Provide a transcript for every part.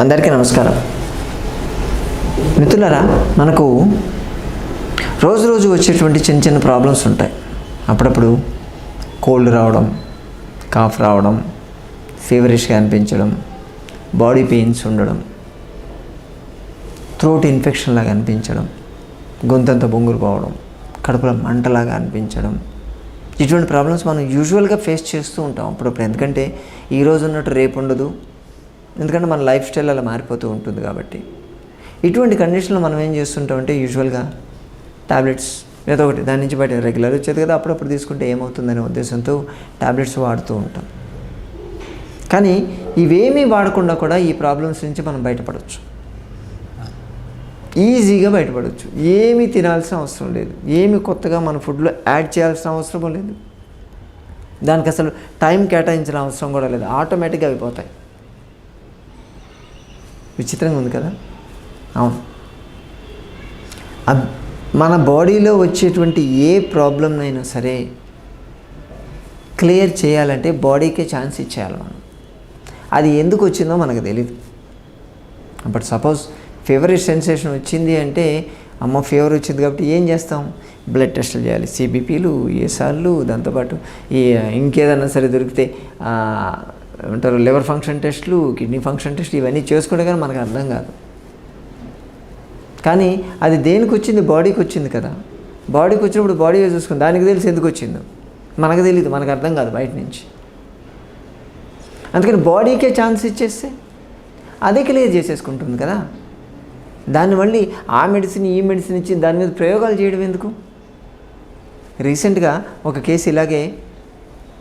అందరికీ నమస్కారం. మిత్రులరా మనకు రోజు రోజు వచ్చేటువంటి చిన్న చిన్న ప్రాబ్లమ్స్ ఉంటాయి. అప్పుడప్పుడు కోల్డ్ రావడం కాఫ్ రావడం ఫీవరిష్గా అనిపించడం బాడీ పెయిన్స్ ఉండడం థ్రోట్ ఇన్ఫెక్షన్ లాగా అనిపించడం గొంతంత బొంగురు పోవడం కడుపులో మంటలాగా అనిపించడం ఇటువంటి ప్రాబ్లమ్స్ మనం యూజువల్గా ఫేస్ చేస్తూ ఉంటాం అప్పుడప్పుడు. ఎందుకంటే ఈ రోజు ఉన్నట్టు రేపు ఉండదు ఎందుకంటే మన లైఫ్ స్టైల్ అలా మారిపోతూ ఉంటుంది కాబట్టి. ఇటువంటి కండిషన్లో మనం ఏం చేస్తుంటామంటే యూజువల్గా ట్యాబ్లెట్స్ లేదా ఒకటి దాని నుంచి బయట రెగ్యులర్ వచ్చేది కదా అప్పుడప్పుడు తీసుకుంటే ఏమవుతుందనే ఉద్దేశంతో ట్యాబ్లెట్స్ వాడుతూ ఉంటాం. కానీ ఇవేమీ వాడకుండా కూడా ఈ ప్రాబ్లమ్స్ నుంచి మనం బయటపడవచ్చు ఈజీగా బయటపడవచ్చు ఏమీ తినాల్సిన అవసరం లేదు. ఏమి కొత్తగా మన ఫుడ్లో యాడ్ చేయాల్సిన అవసరం లేదు. దానికి అసలు టైం కేటాయించిన అవసరం కూడా లేదు. ఆటోమేటిక్గా అయిపోతాయి విచిత్రంగా ఉంది కదా? అవును. మన బాడీలో వచ్చేటువంటి ఏ ప్రాబ్లంనైనా సరే క్లియర్ చేయాలంటే బాడీకే ఛాన్స్ ఇచ్చేయాలి మనం. అది ఎందుకు వచ్చిందో మనకు తెలియదు బట్ సపోజ్ ఫేవరెట్ సెన్సేషన్ వచ్చింది అంటే అమ్మ ఫీవర్ వచ్చింది కాబట్టి ఏం చేస్తాం? బ్లడ్ టెస్టులు చేయాలి. సిబిపీలు ఏసార్లు దాంతోపాటు ఈ ఇంకేదన్నా సరే దొరికితే ఏమంటారు లివర్ ఫంక్షన్ టెస్టులు కిడ్నీ ఫంక్షన్ టెస్టులు ఇవన్నీ చేసుకుంటే కానీ మనకు అర్థం కాదు. కానీ అది దేనికి వచ్చింది? బాడీకి వచ్చింది కదా. బాడీకి వచ్చినప్పుడు బాడీ చూసుకుంది దానికి తెలిసి ఎందుకు వచ్చిందో? మనకు తెలియదు మనకు అర్థం కాదు బయట నుంచి. అందుకని బాడీకే ఛాన్స్ ఇచ్చేస్తే అదే క్లియర్ చేసేసుకుంటుంది కదా. దాన్ని మళ్ళీ ఆ మెడిసిన్ ఈ మెడిసిన్ ఇచ్చి దాని మీద ప్రయోగాలు చేయడం ఎందుకు? రీసెంట్గా ఒక కేసు ఇలాగే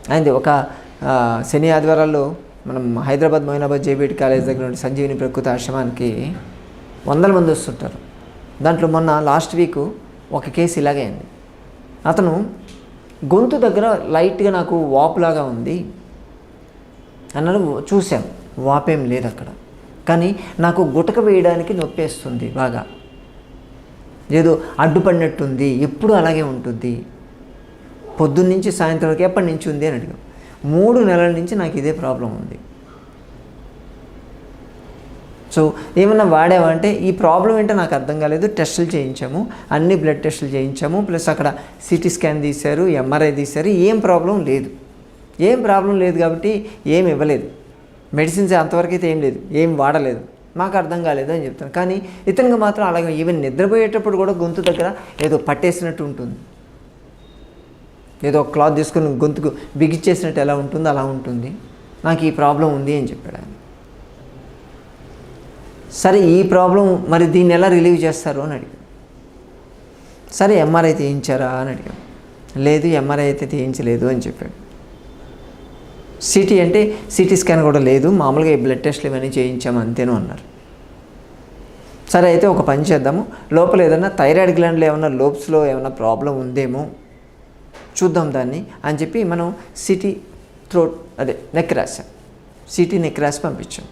అయింది. ఒక శని ఆదివారాల్లో మనం హైదరాబాద్ మొయినాబాద్ జేబీటి కాలేజ్ దగ్గర నుండి సంజీవిని ప్రకృతి ఆశ్రమానికి వందల మంది వస్తుంటారు. దాంట్లో మొన్న లాస్ట్ వీక్ ఒక కేసు ఇలాగే అయింది. అతను గొంతు దగ్గర లైట్గా నాకు వాపులాగా ఉంది అన్నాడు చూశాం. వాపేం లేదు అక్కడ. కానీ నాకు గుటక వేయడానికి నొప్పేస్తుంది బాగా. ఏదో అడ్డుపడినట్టుంది ఎప్పుడు అలాగే ఉంటుంది. పొద్దున్నుంచి సాయంత్రం వరకు ఎప్పటి నుంచి ఉంది అని అడిగాం. మూడు నెలల నుంచి నాకు ఇదే ప్రాబ్లం ఉంది. సో ఏమన్నా వాడావా అంటే ఈ ప్రాబ్లం ఏంటో నాకు అర్థం కాలేదు. టెస్టులు చేయించాము. అన్ని బ్లడ్ టెస్టులు చేయించాము. ప్లస్ అక్కడ సిటీ స్కాన్ తీశారు ఎంఆర్ఐ తీశారు. ఏం ప్రాబ్లం లేదు. ఏం ప్రాబ్లం లేదు కాబట్టి ఏం ఇవ్వలేదు. మెడిసిన్స్ అంతవరకు అయితే ఏం లేదు. ఏం వాడలేదు. మాకు అర్థం కాలేదు అని చెప్తాను. కానీ ఇతనికి మాత్రం అలాగే ఈవెన్ నిద్రపోయేటప్పుడు కూడా గొంతు దగ్గర ఏదో పట్టేసినట్టు ఉంటుంది. ఏదో క్లాత్ తీసుకుని గొంతుకు బిగిచ్చేసినట్టు ఎలా ఉంటుందో అలా ఉంటుంది. నాకు ఈ ప్రాబ్లం ఉంది అని చెప్పాడు ఆయన. సరే ఈ ప్రాబ్లం మరి దీన్ని ఎలా రిలీవ్ చేస్తారు అని అడిగాడు. సరే ఎంఆర్ఐ తీయించారా అని అడిగాడు. లేదు ఎంఆర్ఐ అయితే తీయించలేదు అని చెప్పాడు. సిటీ అంటే సిటీ స్కాన్ కూడా లేదు మామూలుగా ఈ బ్లడ్ టెస్ట్లు ఇవన్నీ చేయించాము అంతేను అన్నారు. సరే అయితే ఒక పని చేద్దాము. లోపల ఏదైనా థైరాయిడ్ గ్లాండ్లో ఏమైనా లోబ్స్లో ఏమైనా ప్రాబ్లం ఉందేమో చూద్దాం దాన్ని అని చెప్పి మనం సిటీ థ్రోట్ అదే నెక్ రాసాం సిటీ నెక్ రాసి పంపించాం.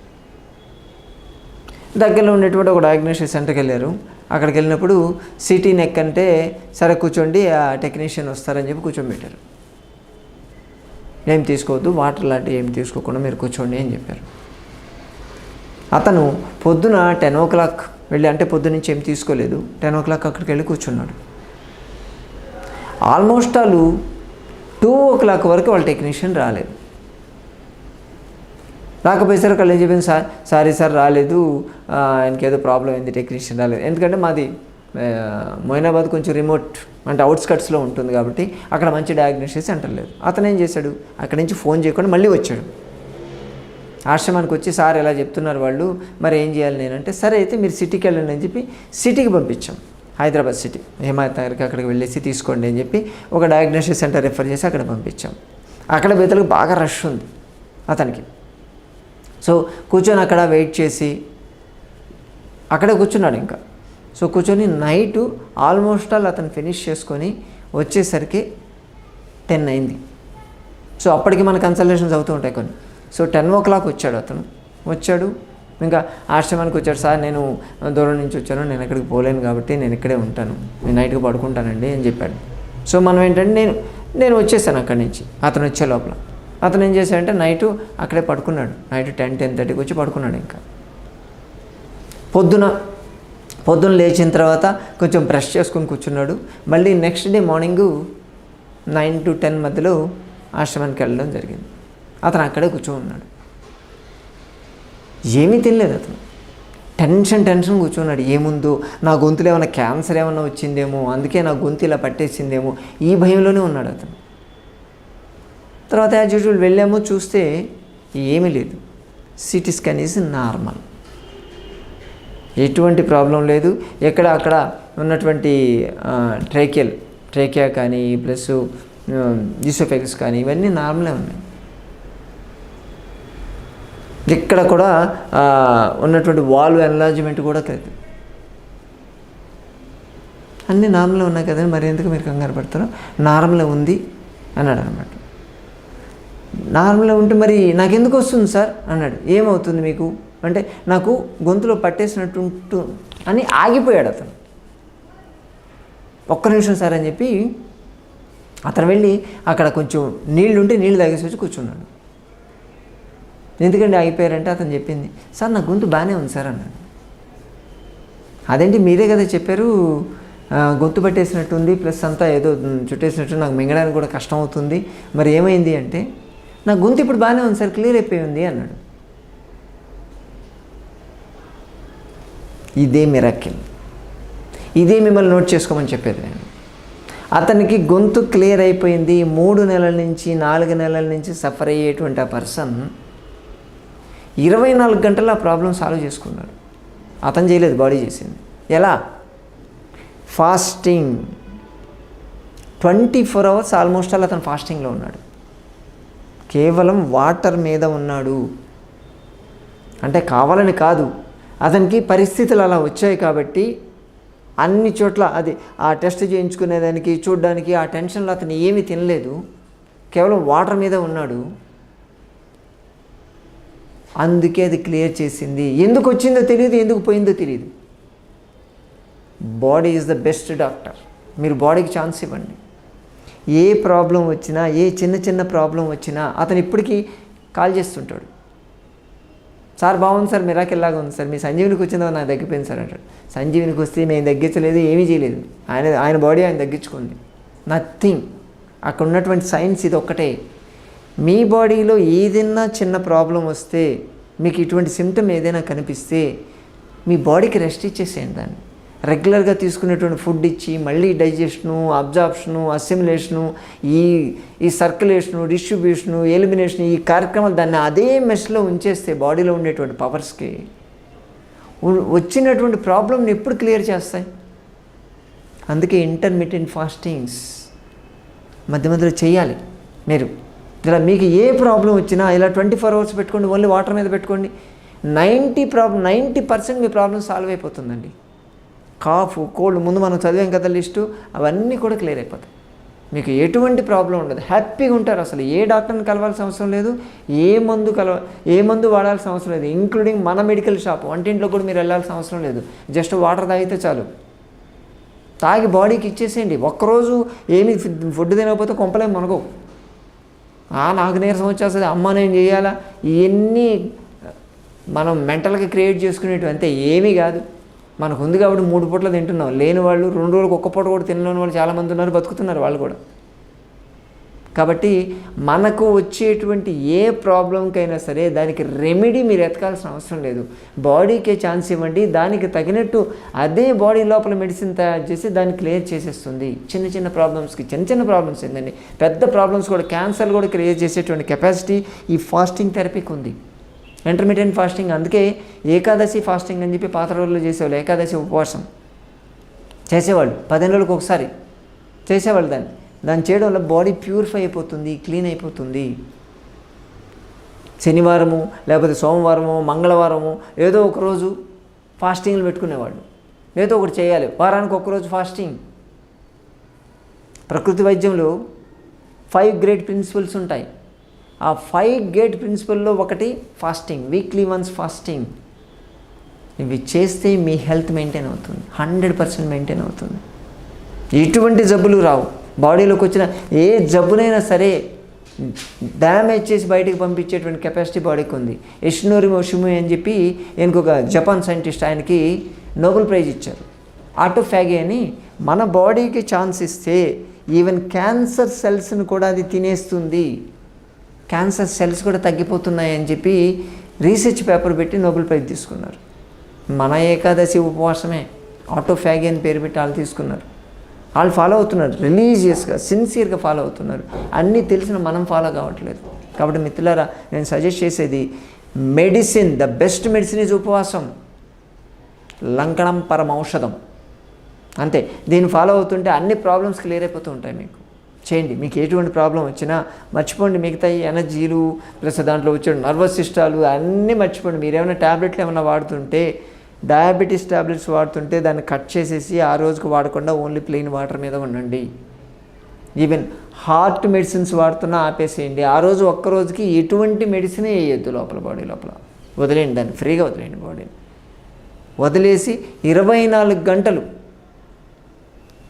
దగ్గరలో ఉండేటువంటి ఒక డయాగ్నోస్టిక్ సెంటర్కి వెళ్ళారు. అక్కడికి వెళ్ళినప్పుడు సిటీ నెక్ అంటే సరే కూర్చోండి ఆ టెక్నీషియన్ వస్తారని చెప్పి కూర్చోబెట్టారు. ఏం తీసుకోవద్దు వాటర్ లాంటివి ఏం తీసుకోకుండా మీరు కూర్చోండి అని చెప్పారు. అతను పొద్దున టెన్ ఓ క్లాక్ వెళ్ళి అంటే పొద్దు ఏం తీసుకోలేదు టెన్ ఓ క్లాక్ అక్కడికి వెళ్ళి కూర్చున్నాడు. ఆల్మోస్ట్ వాళ్ళు టూ ఓ క్లాక్ వరకు వాళ్ళ టెక్నీషియన్ రాలేదు. రాకపోయేసరికి వాళ్ళు ఏం చెప్పింది సార్ సారీ సార్ రాలేదు. ఆ, ఆయనకి ఏదో ప్రాబ్లం అయింది టెక్నీషియన్ రాలేదు. ఎందుకంటే మాది మొయినాబాద్ కొంచెం రిమోట్ అంటే అవుట్స్కట్స్లో ఉంటుంది కాబట్టి అక్కడ మంచి డయాగ్నోసిస్ సెంటర్ లేదు. అతను ఏం చేశాడు? అక్కడి నుంచి ఫోన్ చేయకుండా మళ్ళీ వచ్చాడు. ఆశ్రమానికి వచ్చి సార్ ఎలా చెప్తున్నారు వాళ్ళు? మరి ఏం చేయాలి నేనంటే సరే అయితే మీరు సిటీకి వెళ్ళండి అని చెప్పి సిటీకి పంపించాం. హైదరాబాద్ సిటీ హిమాయత్ నగర్కి అక్కడికి వెళ్ళేసి తీసుకోండి అని చెప్పి ఒక డయాగ్నోస్టిక్ సెంటర్ రిఫర్ చేసి అక్కడ పంపించాం. అక్కడ బెతలకు బాగా రష్ ఉంది అతనికి. సో కూర్చొని అక్కడ వెయిట్ చేసి అక్కడే కూర్చున్నాడు ఇంకా. సో కూర్చొని నైటు ఆల్మోస్ట్ ఆల్ అతను ఫినిష్ చేసుకొని వచ్చేసరికి టెన్ అయింది. సో అప్పటికి మన కన్సల్టేషన్స్ అవుతూ ఉంటాయి కొన్ని. సో టెన్ ఓ క్లాక్ వచ్చాడు అతను. వచ్చాడు ఇంకా ఆశ్రమానికి వచ్చాడు సార్ నేను దూరం నుంచి వచ్చాను నేను ఎక్కడికి పోలేను కాబట్టి నేను ఇక్కడే ఉంటాను నేను నైట్కి పడుకుంటానండి అని చెప్పాడు. సో మనం ఏంటంటే నేను నేను వచ్చేసాను అక్కడి నుంచి అతను వచ్చే లోపల. అతను ఏం చేశాడంటే నైట్ అక్కడే పడుకున్నాడు. నైట్ టెన్ టెన్ థర్టీకి వచ్చి పడుకున్నాడు ఇంకా. పొద్దున పొద్దున లేచిన తర్వాత కొంచెం బ్రష్ చేసుకుని కూర్చున్నాడు. మళ్ళీ next day morning nine to ten మధ్యలో ఆశ్రమానికి వెళ్ళడం జరిగింది. అతను అక్కడే కూర్చొని ఉన్నాడు. ఏమీ తినలేదు అతను. టెన్షన్ టెన్షన్ కూర్చున్నాడు. ఏముందో? నా గొంతులో ఏమైనా క్యాన్సర్ ఏమైనా వచ్చిందేమో? అందుకే నా గొంతు ఇలా పట్టేసిందేమో? ఈ భయంలోనే ఉన్నాడు అతను. తర్వాత యాజ్ యూజువల్ వెళ్ళాము. చూస్తే ఏమీ లేదు. సిటీ స్కాన్ ఈజ్ నార్మల్ ఎటువంటి ప్రాబ్లం లేదు. ఎక్కడ అక్కడ ఉన్నటువంటి ట్రేకియల్ ట్రేకియా కానీ ప్లస్ జిసోఫెక్స్ కానీ ఇవన్నీ నార్మలే ఉన్నాయి. ఇక్కడ కూడా ఉన్నటువంటి వాల్వ్ ఎన్లార్జ్మెంట్ కూడా కాదు అన్నీ నార్మల్గా ఉన్నాయి కదండి మరి ఎందుకు మీరు కంగారు పడతారు? నార్మల్గా ఉంది అన్నాడు అనమాట నార్మల్గా ఉంటే మరి నాకెందుకు వస్తుంది సార్? అన్నాడు. ఏమవుతుంది మీకు? అంటే నాకు గొంతులో పట్టేసినట్టు అని ఆగిపోయాడు అతను. ఒక్క నిమిషం సార్ అని చెప్పి అతను వెళ్ళి అక్కడ కొంచెం నీళ్ళు ఉంటే నీళ్ళు తాగేసి వచ్చి కూర్చున్నాడు. ఎందుకండి అయిపోయారంటే అతను చెప్పింది సార్ నా గొంతు బాగానే ఉంది సార్ అన్నాడు. అదేంటి మీరే కదా చెప్పారు గొంతు పట్టేసినట్టుంది ప్లస్ అంతా ఏదో చుట్టేసినట్టు నాకు మింగడానికి కూడా కష్టం అవుతుంది. మరి ఏమైంది అంటే నా గొంతు ఇప్పుడు బాగానే ఉంది సార్ క్లియర్ అయిపోయింది అన్నాడు. ఇదే మిరాకిల్. ఇదే మిమ్మల్ని నోట్ చేసుకోమని చెప్పేది నేను. అతనికి గొంతు క్లియర్ అయిపోయింది మూడు నెలల నుంచి నాలుగు నెలల నుంచి సఫర్ అయ్యేటువంటి ఆ పర్సన్ ఇరవై నాలుగు గంటలు ఆ ప్రాబ్లం సాల్వ్ చేసుకున్నాడు. అతను చేయలేదు బాడీ చేసింది. ఎలా? Fasting twenty four hours almost all అతను ఫాస్టింగ్లో ఉన్నాడు. కేవలం వాటర్ మీద ఉన్నాడు. అంటే కావాలని కాదు. అతనికి పరిస్థితులు అలా వచ్చాయి కాబట్టి అన్ని చోట్ల అది ఆ టెస్ట్ చేయించుకునేదానికి చూడడానికి ఆ టెన్షన్లో అతను ఏమీ తినలేదు. కేవలం వాటర్ మీద ఉన్నాడు. అందుకే అది క్లియర్ చేసింది. ఎందుకు వచ్చిందో తెలియదు ఎందుకు పోయిందో తెలియదు body is the best doctor మీరు బాడీకి ఛాన్స్ ఇవ్వండి. ఏ ప్రాబ్లం వచ్చినా ఏ చిన్న చిన్న ప్రాబ్లం వచ్చినా అతను ఇప్పటికీ కాల్ చేస్తుంటాడు. సార్ బాగుంది సార్ మిరాకిల్లాగా ఉంది సార్. మీ సంజీవినికి వచ్చిందో నాకు తగ్గిపోయింది సార్ అంటాడు. సంజీవునికి వస్తే మేము తగ్గించలేదు ఏమీ చేయలేదు. ఆయన ఆయన బాడీ ఆయన తగ్గించుకుంది. నథింగ్ అక్కడ ఉన్నటువంటి సైన్స్ ఇది ఒక్కటే. మీ బాడీలో ఏదైనా చిన్న ప్రాబ్లం వస్తే మీకు ఇటువంటి సిమ్టమ్ ఏదైనా కనిపిస్తే మీ బాడీకి రెస్ట్ ఇచ్చేసేయండి దాన్ని. రెగ్యులర్గా తీసుకునేటువంటి ఫుడ్ ఇచ్చి మళ్ళీ డైజెషను అబ్జార్ప్షను అసిమిలేషను ఈ ఈ సర్క్యులేషను డిస్ట్రిబ్యూషను ఎలిమినేషన్ ఈ కార్యక్రమాలు దాన్ని అదే మెష్లో ఉంచేస్తే బాడీలో ఉండేటువంటి పవర్స్కి వచ్చినటువంటి ప్రాబ్లమ్ని ఎప్పుడు క్లియర్ చేస్తాయి? అందుకే ఇంటర్మీడియట్ ఫాస్టింగ్స్ మధ్య మధ్యలో చేయాలి మీరు. ఇలా మీకు ఏ ప్రాబ్లం వచ్చినా ఇలా ట్వంటీ ఫోర్ అవర్స్ పెట్టుకోండి ఓన్లీ వాటర్ మీద పెట్టుకోండి. నైంటీ ప్రాబ్లం నైంటీ పర్సెంట్ మీ ప్రాబ్లం సాల్వ్ అయిపోతుందండి. కాఫ్ కోల్డ్ ముందు మనం చదివాం కదా లిస్టు అవన్నీ కూడా క్లియర్ అయిపోతాయి. మీకు ఎటువంటి ప్రాబ్లం ఉండదు. హ్యాపీగా ఉంటారు అసలు. ఏ డాక్టర్ని కలవాల్సిన అవసరం లేదు ఏ మందు కలవ ఏ మందు వాడాల్సిన అవసరం లేదు ఇంక్లూడింగ్ మన మెడికల్ షాప్. వంటింట్లో కూడా మీరు వెళ్ళాల్సిన అవసరం లేదు. జస్ట్ వాటర్ తాగితే చాలు. తాగి బాడీకి ఇచ్చేసేయండి. ఒక్కరోజు ఏమి ఫుడ్ తినకపోతే కొంపలేం మనకు నాకు నీరసం వచ్చేస్తుంది అమ్మ నేను చేయాలా? ఇవన్నీ మనం మెంటల్గా క్రియేట్ చేసుకునేటివి అంతే. ఏమీ కాదు. మనకు ఉంది కాబట్టి మూడు పూటలు తింటున్నాం. లేని వాళ్ళు రెండు రోజులకు ఒక్క పూట కూడా తినలేని వాళ్ళు చాలామంది ఉన్నారు బతుకుతున్నారు వాళ్ళు కూడా. కాబట్టి మనకు వచ్చేటువంటి ఏ ప్రాబ్లంకైనా సరే దానికి రెమెడీ మీరు ఎతకాల్సిన అవసరం లేదు. బాడీకే ఛాన్స్ ఇవ్వండి. దానికి తగినట్టు అదే బాడీ లోపల మెడిసిన్ తయారు చేసి దాన్ని క్లియర్ చేసేస్తుంది. చిన్న చిన్న ప్రాబ్లమ్స్కి చిన్న చిన్న ప్రాబ్లమ్స్ ఏంటండి పెద్ద ప్రాబ్లమ్స్ కూడా క్యాన్సర్ కూడా క్లియర్ చేసేటువంటి కెపాసిటీ ఈ ఫాస్టింగ్ థెరపీకి ఉంది. ఇంటర్మీడియట్ ఫాస్టింగ్ అందుకే ఏకాదశి ఫాస్టింగ్ అని చెప్పి పాత రోజుల్లో చేసేవాళ్ళు ఏకాదశి ఉపవాసం చేసేవాళ్ళు. పదిహేను రోజులకు ఒకసారి చేసేవాళ్ళు దాన్ని. దాన్ని చేయడం వల్ల బాడీ ప్యూరిఫై అయిపోతుంది క్లీన్ అయిపోతుంది. శనివారము లేకపోతే సోమవారము మంగళవారము ఏదో ఒక రోజు ఫాస్టింగ్లు పెట్టుకునేవాళ్ళు. ఏదో ఒకటి చేయాలి. వారానికి ఒకరోజు ఫాస్టింగ్. ప్రకృతి వైద్యంలో ఫైవ్ గ్రేట్ ప్రిన్సిపల్స్ ఉంటాయి. ఆ ఫైవ్ గ్రేట్ ప్రిన్సిపల్లో ఒకటి ఫాస్టింగ్ వీక్లీ వన్స్ ఫాస్టింగ్. ఇవి చేస్తే మీ హెల్త్ మెయింటైన్ అవుతుంది హండ్రెడ్ పర్సెంట్ మెయింటైన్ అవుతుంది. ఎటువంటి జబ్బులు రావు. బాడీలోకి వచ్చిన ఏ జబ్బునైనా సరే డ్యామేజ్ చేసి బయటికి పంపించేటువంటి కెపాసిటీ బాడీకి ఉంది. ఇష్నూరి మోషిము అని చెప్పి ఇంకొక జపాన్ సైంటిస్ట్ ఆయనకి నోబెల్ ప్రైజ్ ఇచ్చారు. ఆటోఫ్యాగీ అని మన బాడీకి ఛాన్స్ ఇస్తే ఈవెన్ క్యాన్సర్ సెల్స్ని కూడా అది తినేస్తుంది. క్యాన్సర్ సెల్స్ కూడా తగ్గిపోతున్నాయి అని చెప్పి రీసెర్చ్ పేపర్ పెట్టి నోబెల్ ప్రైజ్ తీసుకున్నారు. మన ఏకాదశి ఉపవాసమే. ఆటోఫ్యాగీ అని పేరు పెట్టి వాళ్ళు తీసుకున్నారు. వాళ్ళు ఫాలో అవుతున్నారు. రిలీజియస్గా సిన్సియర్గా ఫాలో అవుతున్నారు. అన్నీ తెలిసిన మనం ఫాలో కావట్లేదు. కాబట్టి మిత్రులారా నేను సజెస్ట్ చేసేది medicine the best medicine is ఉపవాసం. లంకణం పరమౌషధం అంతే. దీన్ని ఫాలో అవుతుంటే అన్ని ప్రాబ్లమ్స్ క్లియర్ అయిపోతూ ఉంటాయి మీకు. చేయండి. మీకు ఎటువంటి ప్రాబ్లం వచ్చినా మర్చిపోండి. మిగతా ఈ ఎనర్జీలు ప్లస్ దాంట్లో వచ్చే నర్వస్ సిస్టాలు అన్నీ మర్చిపోండి. మీరు ఏమైనా ట్యాబ్లెట్లు ఏమైనా వాడుతుంటే డయాబెటీస్ టాబ్లెట్స్ వాడుతుంటే దాన్ని కట్ చేసేసి ఆ రోజుకు వాడకుండా ఓన్లీ ప్లెయిన్ వాటర్ మీద ఉండండి. ఈవెన్ హార్ట్ మెడిసిన్స్ వాడుతున్నా ఆపేసేయండి. ఆ రోజు ఒక్క రోజుకి ఎటువంటి మెడిసినే వేయొద్దు లోపల బాడీ లోపల. వదిలేయండి దాన్ని ఫ్రీగా వదిలేయండి బాడీని. వదిలేసి ఇరవై నాలుగు గంటలు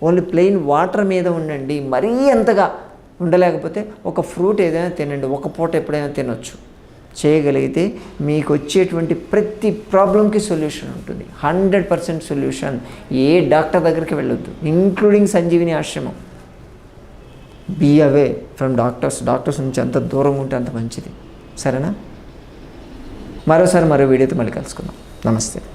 ఓన్లీ ప్లెయిన్ వాటర్ మీద ఉండండి. మరీ అంతగా ఉండలేకపోతే ఒక ఫ్రూట్ ఏదైనా తినండి. ఒక పూట ఎప్పుడైనా తినొచ్చు. చేయగలిగితే మీకు వచ్చేటువంటి ప్రతి ప్రాబ్లంకి సొల్యూషన్ ఉంటుంది. హండ్రెడ్ పర్సెంట్ సొల్యూషన్ ఏ డాక్టర్ దగ్గరికి వెళ్ళొద్దు including Sanjeevini Ashram. Be away from doctors doctors నుంచి ఎంత దూరంగా ఉంటే అంత మంచిది. సరేనా? మరోసారి మరో వీడియోతో మళ్ళీ కలుసుకుందాం. నమస్తే.